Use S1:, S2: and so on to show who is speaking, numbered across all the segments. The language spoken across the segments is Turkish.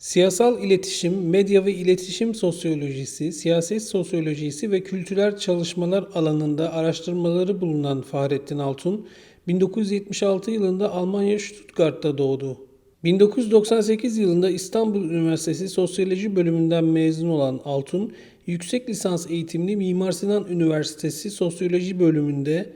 S1: Siyasal iletişim, medya ve iletişim sosyolojisi, siyaset sosyolojisi ve kültürel çalışmalar alanında araştırmaları bulunan Fahrettin Altun, 1976 yılında Almanya Stuttgart'ta doğdu. 1998 yılında İstanbul Üniversitesi Sosyoloji bölümünden mezun olan Altun, yüksek lisans eğitimli Mimar Sinan Üniversitesi Sosyoloji bölümünde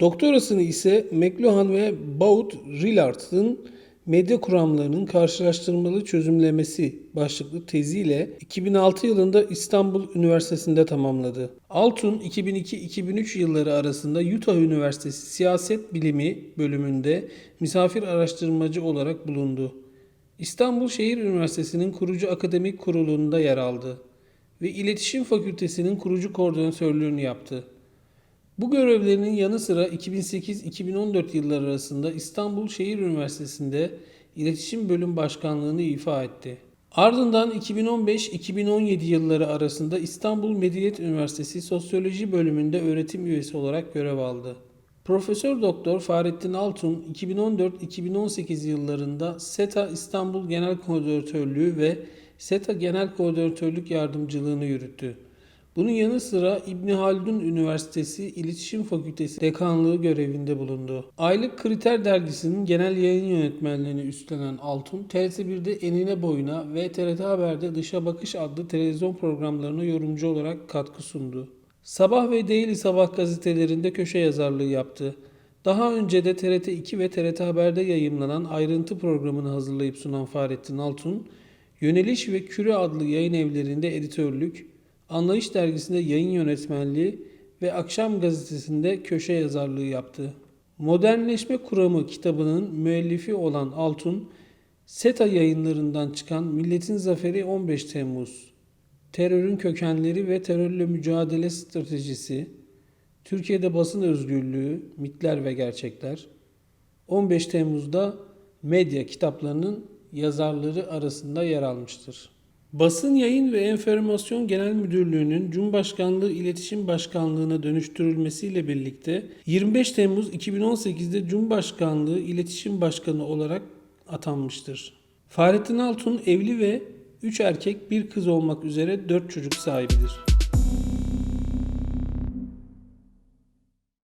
S1: Doktorasını ise McLuhan ve Baud Rillard'ın medya kuramlarının karşılaştırmalı çözümlemesi başlıklı teziyle 2006 yılında İstanbul Üniversitesi'nde tamamladı. Altun 2002-2003 yılları arasında Utah Üniversitesi Siyaset Bilimi bölümünde misafir araştırmacı olarak bulundu. İstanbul Şehir Üniversitesi'nin kurucu akademik kurulunda yer aldı ve İletişim Fakültesi'nin kurucu koordinatörlüğünü yaptı. Bu görevlerinin yanı sıra 2008-2014 yılları arasında İstanbul Şehir Üniversitesi'nde İletişim Bölüm Başkanlığını ifa etti. Ardından 2015-2017 yılları arasında İstanbul Medeniyet Üniversitesi Sosyoloji Bölümünde öğretim üyesi olarak görev aldı. Profesör Doktor Fahrettin Altun 2014-2018 yıllarında SETA İstanbul Genel Koordinatörlüğü ve SETA Genel Koordinatörlük Yardımcılığını yürüttü. Bunun yanı sıra İbni Haldun Üniversitesi İletişim Fakültesi Dekanlığı görevinde bulundu. Aylık Kriter Dergisi'nin genel yayın yönetmenliğini üstlenen Altun, TRT1'de Enine Boyuna ve TRT Haber'de Dışa Bakış adlı televizyon programlarına yorumcu olarak katkı sundu. Sabah ve Daily Sabah gazetelerinde köşe yazarlığı yaptı. Daha önce de TRT 2 ve TRT Haber'de yayımlanan ayrıntı programını hazırlayıp sunan Fahrettin Altun, Yöneliş ve Küre adlı yayın evlerinde editörlük, Anlayış dergisinde yayın yönetmenliği ve Akşam gazetesinde köşe yazarlığı yaptı. Modernleşme Kuramı kitabının müellifi olan Altun, SETA yayınlarından çıkan Milletin Zaferi 15 Temmuz, Terörün Kökenleri ve Terörle Mücadele Stratejisi, Türkiye'de Basın Özgürlüğü, Mitler ve Gerçekler, 15 Temmuz'da medya kitaplarının yazarları arasında yer almıştır. Basın Yayın ve Enformasyon Genel Müdürlüğü'nün Cumhurbaşkanlığı İletişim Başkanlığı'na dönüştürülmesiyle birlikte 25 Temmuz 2018'de Cumhurbaşkanlığı İletişim Başkanı olarak atanmıştır. Fahrettin Altun evli ve 3 erkek bir kız olmak üzere 4 çocuk sahibidir.